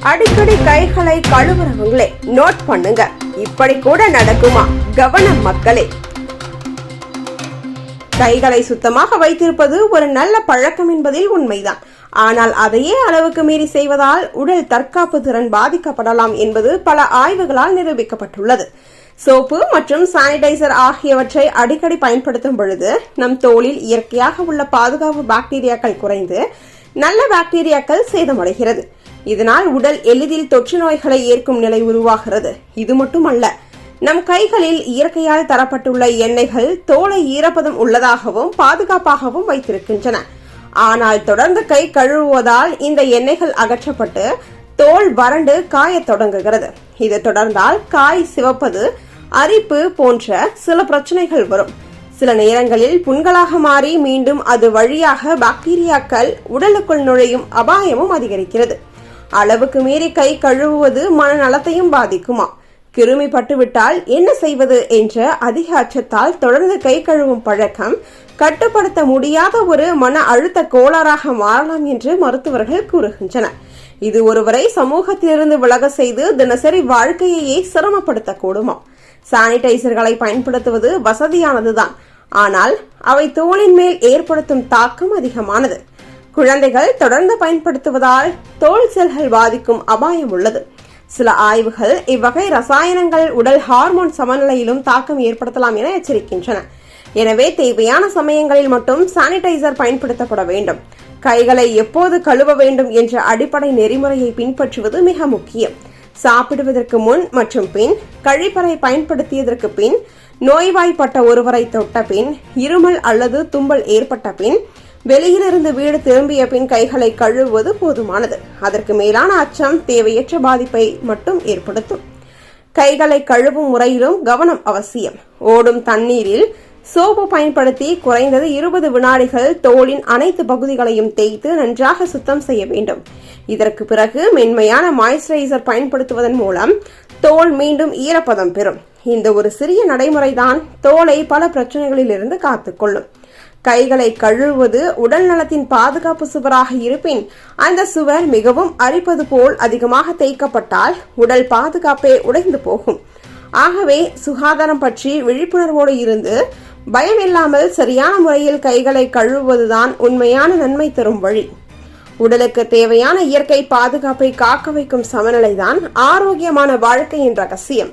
அடிக்கடி கைகளை கழுவுறவங்களே நோட் பண்ணுங்க. இப்படி கூட நடக்குமா? கவனம் மக்களே. கைகளை சுத்தமாக வைத்திருப்பது ஒரு நல்ல பழக்கம் என்பதில் உண்மைதான். ஆனால் அதையே அளவுக்கு மீறி செய்வதால் உடல் தற்காப்பு திறன் பாதிக்கப்படலாம் என்பது பல ஆய்வுகளால் நிரூபிக்கப்பட்டுள்ளது. சோப்பு மற்றும் சானிடைசர் ஆகியவற்றை அடிக்கடி பயன்படுத்தும் பொழுது நம் தோலில் இயற்கையாக உள்ள பாதுகாப்பு பாக்டீரியாக்கள் குறைந்து நல்ல பாக்டீரியாக்கள் சேதமடைகிறது. இதனால் உடல் எளிதில் தொற்று நோய்களை ஏற்கும் நிலை உருவாகிறது. இது மட்டுமல்ல நம் கைகளில் இயற்கையால் தரப்பட்டுள்ள எண்ணெய்கள் தோலை ஈரப்பதம் உள்ளதாகவும் பாதுகாப்பாகவும் வைத்திருக்கின்றன. ஆனால் தொடர்ந்து கை கழுவுவதால் இந்த எண்ணெய்கள் அகற்றப்பட்டு தோல் வறண்டு காயத் தொடங்குகிறது. இது தொடர்ந்தால் காய் சிவப்பது அரிப்பு போன்ற சில பிரச்சனைகள் வரும். சில நேரங்களில் புண்களாக மாறி மீண்டும் அது வழியாக பாக்டீரியாக்கள் உடலுக்குள் நுழையும் அபாயமும் அதிகரிக்கிறது. அளவுக்கு மீறி கை கழுவுவது மனநலத்தையும் பாதிக்குமா? கிருமி பட்டுவிட்டால் என்ன செய்வது என்ற அதிக அச்சத்தால் தொடர்ந்து கை கழுவும் பழக்கம் கட்டுப்படுத்த முடியாத ஒரு மன அழுத்த கோளாறாக மாறலாம் என்று மருத்துவர்கள் கூறுகின்றனர். இது ஒருவரை சமூகத்திலிருந்து விலக செய்து தினசரி வாழ்க்கையையே சிரமப்படுத்தக்கூடுமா? சானிடைசர்களை பயன்படுத்துவது வசதியானதுதான். ஆனால் அவை தோலின் மேல் ஏற்படுத்தும் தாக்கம் அதிகமானது. குழந்தைகள் தொடர்ந்து பயன்படுத்துவதால் தோல் செல்கள் பாதிக்கும் அபாயம் உள்ளது. சில ஆய்வுகள் இவ்வகை ரசாயனங்கள் உடல் ஹார்மோன் சமநிலையிலும் தாக்கம் ஏற்படுத்தலாம் என எச்சரிக்கின்றன. எனவே தேவையான சமயங்களில் மட்டும் சானிடைசர் பயன்படுத்தப்பட வேண்டும். கைகளை எப்போது கழுவ வேண்டும் என்ற அடிப்படை நெறிமுறையை பின்பற்றுவது மிக முக்கியம். சாப்பிடுவதற்கு முன் மற்றும் பின் கழிப்பறை பயன்படுத்தியதற்கு பின் நோய்வாய்ப்பட்ட ஒருவரை தொட்ட பின் இருமல் அல்லது தும்பல் ஏற்பட்ட பின் வெளியிலிருந்து வீடு திரும்பிய பின் கைகளை கழுவுவது போதுமானது. அதற்கு மேலான அச்சம் தேவையற்ற பாதிப்பை மட்டும் ஏற்படுத்தும். கைகளை கழுவும் முறையிலும் கவனம் அவசியம். ஓடும் தண்ணீரில் சோப்பு பயன்படுத்தி குறைந்தது இருபது வினாடிகள் தோலின் அனைத்து பகுதிகளையும் தேய்த்து நன்றாக சுத்தம் செய்ய வேண்டும். இதற்கு பிறகு மென்மையான மாய்ஸ்சரைசர் பயன்படுத்துவதன் மூலம் தோல் மீண்டும் ஈரப்பதம் பெறும். இந்த ஒரு சிறிய நடைமுறைதான் தோலை பல பிரச்சனைகளிலிருந்து காத்துக்கொள்ளும். கைகளை கழுவுவது உடல் நலத்தின் பாதுகாப்பு சுவராக இருப்பின் அந்த சுவர் மிகவும் அரிப்பது போல் அதிகமாக தேய்க்கப்பட்டால் உடல் பாதுகாப்பே உடைந்து போகும். ஆகவே சுகாதாரம் பற்றி விழிப்புணர்வோடு இருந்து பயமில்லாமல் சரியான முறையில் கைகளை கழுவுவதுதான் உண்மையான நன்மை தரும் வழி. உடலுக்கு தேவையான இயற்கை பாதுகாப்பை காக்க வைக்கும் சமநிலைதான் ஆரோக்கியமான வாழ்க்கையின் ரகசியம்.